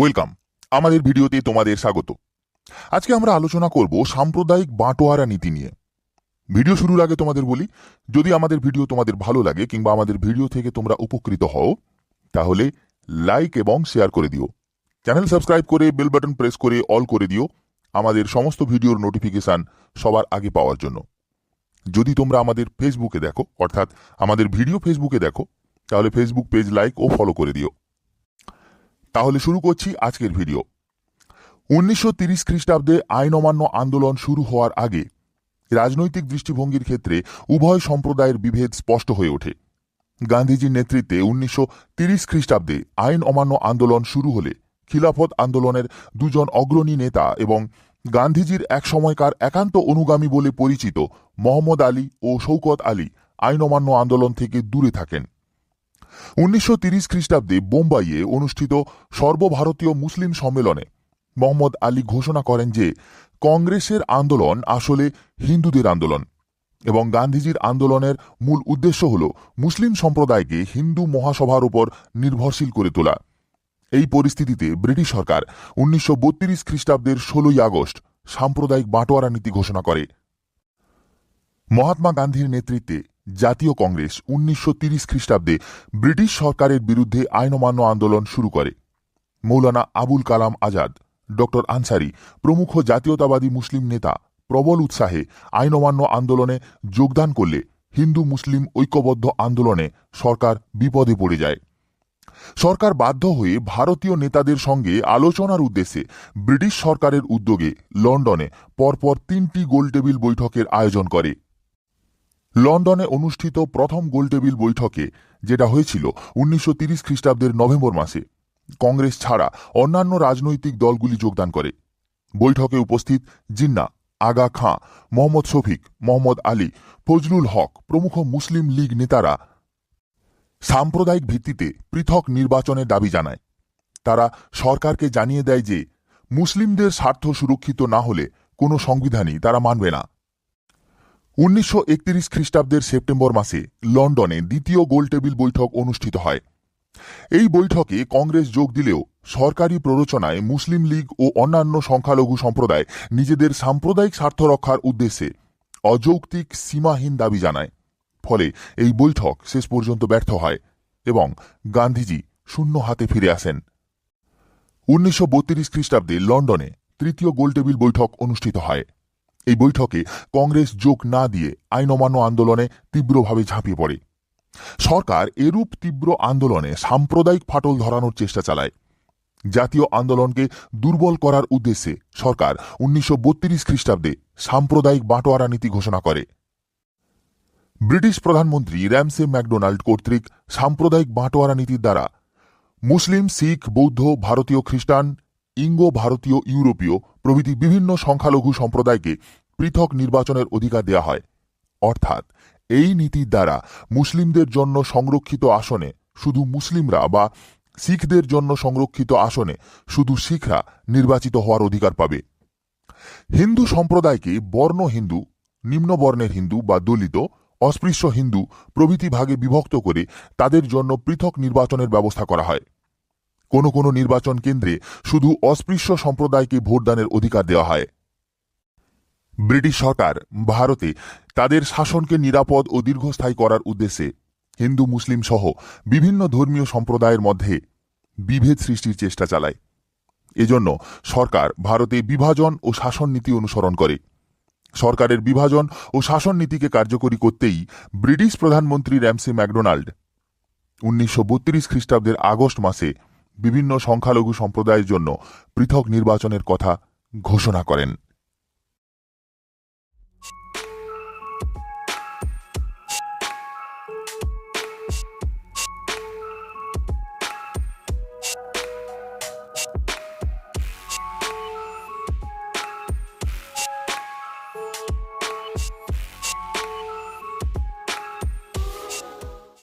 Welcome. আমাদের ভিডিওতে তোমাদের স্বাগত। আজকে আমরা আলোচনা করব সাম্প্রদায়িক বাঁটোয়ারা নীতি নিয়ে। ভিডিও শুরুর আগে তোমাদের বলি, যদি আমাদের ভিডিও তোমাদের ভালো লাগে কিংবা আমাদের ভিডিও থেকে তোমরা উপকৃত হও, তাহলে লাইক এবং শেয়ার করে দিও। চ্যানেল সাবস্ক্রাইব করে বেল বাটন প্রেস করে অল করে দিও। আমাদের সমস্ত ভিডিওর নোটিফিকেশন সবার আগে পাওয়ার জন্য। যদি তোমরা আমাদের ফেসবুকে দেখো, অর্থাৎ আমাদের ভিডিও ফেসবুকে দেখো, তাহলে ফেসবুক পেজ লাইক ও ফলো করে দিও। তাহলে শুরু করছি আজকের ভিডিও। উনিশশো তিরিশ খ্রিস্টাব্দে আইন অমান্য আন্দোলন শুরু হওয়ার আগে রাজনৈতিক দৃষ্টিভঙ্গির ক্ষেত্রে উভয় সম্প্রদায়ের বিভেদ স্পষ্ট হয়ে ওঠে। গান্ধীজির নেতৃত্বে উনিশশো তিরিশ খ্রিস্টাব্দে আইন অমান্য আন্দোলন শুরু হলে খিলাফত আন্দোলনের দুজন অগ্রণী নেতা এবং গান্ধীজির এক সময়কার একান্ত অনুগামী বলে পরিচিত মোহাম্মদ আলী ও শৌকত আলী আইন অমান্য আন্দোলন থেকে দূরে থাকেন। উনিশশো তিরিশ খ্রিস্টাব্দে বোম্বাইয়ে অনুষ্ঠিত সর্বভারতীয় মুসলিম সম্মেলনে মোহাম্মদ আলী ঘোষণা করেন যে কংগ্রেসের আন্দোলন আসলে হিন্দুদের আন্দোলন এবং গান্ধীজির আন্দোলনের মূল উদ্দেশ্য হল মুসলিম সম্প্রদায়কে হিন্দু মহাসভার উপর নির্ভরশীল করে তোলা। এই পরিস্থিতিতে ব্রিটিশ সরকার উনিশশো বত্রিশ খ্রিস্টাব্দের ষোলোই আগস্ট সাম্প্রদায়িক বাটোয়ারা নীতি ঘোষণা করে। মহাত্মা গান্ধীর নেতৃত্বে জাতীয় কংগ্রেস উনিশশো তিরিশ খ্রিস্টাব্দে ব্রিটিশ সরকারের বিরুদ্ধে আইনমান্য আন্দোলন শুরু করে। মৌলানা আবুল কালাম আজাদ, ডক্টর আনসারি, প্রমুখ জাতীয়তাবাদী মুসলিম নেতা প্রবল উৎসাহে আইনমান্য আন্দোলনে যোগদান করলে হিন্দু মুসলিম ঐক্যবদ্ধ আন্দোলনে সরকার বিপদে পড়ে যায়। সরকার বাধ্য হয়ে ভারতীয় নেতাদের সঙ্গে আলোচনার উদ্দেশ্যে ব্রিটিশ সরকারের উদ্যোগে লন্ডনে পরপর তিনটি গোলটেবিল বৈঠকের আয়োজন করে। লন্ডনে অনুষ্ঠিত প্রথম গোলটেবিল বৈঠকে, যেটা হয়েছিল উনিশশো তিরিশ খ্রিস্টাব্দের নভেম্বর মাসে, কংগ্রেস ছাড়া অন্যান্য রাজনৈতিক দলগুলি যোগদান করে। বৈঠকে উপস্থিত জিন্না, আগা খাঁ, মোহাম্মদ শফিক, মোহাম্মদ আলী, ফজলুল হক প্রমুখ মুসলিম লীগ নেতারা সাম্প্রদায়িক ভিত্তিতে পৃথক নির্বাচনের দাবি জানায়। তারা সরকারকে জানিয়ে দেয় যে, মুসলিমদের স্বার্থ সুরক্ষিত না হলে কোনো সংবিধানই তারা মানবে না। উনিশশো একত্রিশ খ্রিস্টাব্দের সেপ্টেম্বর মাসে লন্ডনে দ্বিতীয় গোলটেবিল বৈঠক অনুষ্ঠিত হয়। এই বৈঠকে কংগ্রেস যোগ দিলেও সরকারি প্ররোচনায় মুসলিম লীগ ও অন্যান্য সংখ্যালঘু সম্প্রদায় নিজেদের সাম্প্রদায়িক স্বার্থ রক্ষার উদ্দেশ্যে অযৌক্তিক সীমাহীন দাবি জানায়। ফলে এই বৈঠক শেষ পর্যন্ত ব্যর্থ হয় এবং গান্ধীজি শূন্য হাতে ফিরে আসেন। উনিশশো বত্রিশ খ্রিস্টাব্দে লন্ডনে তৃতীয় গোলটেবিল বৈঠক অনুষ্ঠিত হয়। এই বৈঠকে কংগ্রেস যোগ না দিয়ে আইন অমান্য আন্দোলনে তীব্রভাবে ঝাঁপিয়ে পড়ে। সরকার এরূপ তীব্র আন্দোলনে সাম্প্রদায়িক ফাটল ধরানোর চেষ্টা চালায়। জাতীয় আন্দোলনকে দুর্বল করার উদ্দেশ্যে সরকার উনিশশো বত্রিশ খ্রিস্টাব্দে সাম্প্রদায়িক বাটোয়ারা নীতি ঘোষণা করে। ব্রিটিশ প্রধানমন্ত্রী র্যামসে ম্যাকডোনাল্ড কর্তৃক সাম্প্রদায়িক বাটোয়ারা নীতির দ্বারা মুসলিম, শিখ, বৌদ্ধ, ভারতীয় খ্রিস্টান ইঙ্গো, ভারতীয়, ইউরোপীয় প্রভৃতি বিভিন্ন সংখ্যালঘু সম্প্রদায়কে পৃথক নির্বাচনের অধিকার দেওয়া হয়। অর্থাৎ এই নীতির দ্বারা মুসলিমদের জন্য সংরক্ষিত আসনে শুধু মুসলিমরা বা শিখদের জন্য সংরক্ষিত আসনে শুধু শিখরা নির্বাচিত হওয়ার অধিকার পাবে। হিন্দু সম্প্রদায়কে বর্ণ হিন্দু, নিম্নবর্ণের হিন্দু বা দলিত, অস্পৃশ্য হিন্দু প্রভৃতি ভাগে বিভক্ত করে তাদের জন্য পৃথক নির্বাচনের ব্যবস্থা করা হয়। কোনো কোনো নির্বাচন কেন্দ্রে শুধু অস্পৃশ্য সম্প্রদায়কে ভোটদানের অধিকার দেওয়া হয়। ব্রিটিশ সরকার ভারতে তাদের শাসনকে নিরাপদ ও দীর্ঘস্থায়ী করার উদ্দেশ্যে হিন্দু, মুসলিম সহ বিভিন্ন ধর্মীয় সম্প্রদায়ের মধ্যে বিভেদ সৃষ্টির চেষ্টা চালায়। এজন্য সরকার ভারতে বিভাজন ও শাসন নীতি অনুসরণ করে। সরকারের বিভাজন ও শাসন নীতিকে কার্যকরী করতেই ব্রিটিশ প্রধানমন্ত্রী র্যামসি ম্যাকডোনাল্ড উনিশশো বত্রিশ খ্রিস্টাব্দের আগস্ট মাসে বিভিন্ন সংখ্যালঘু সম্প্রদায়ের জন্য পৃথক নির্বাচনের কথা ঘোষণা করেন।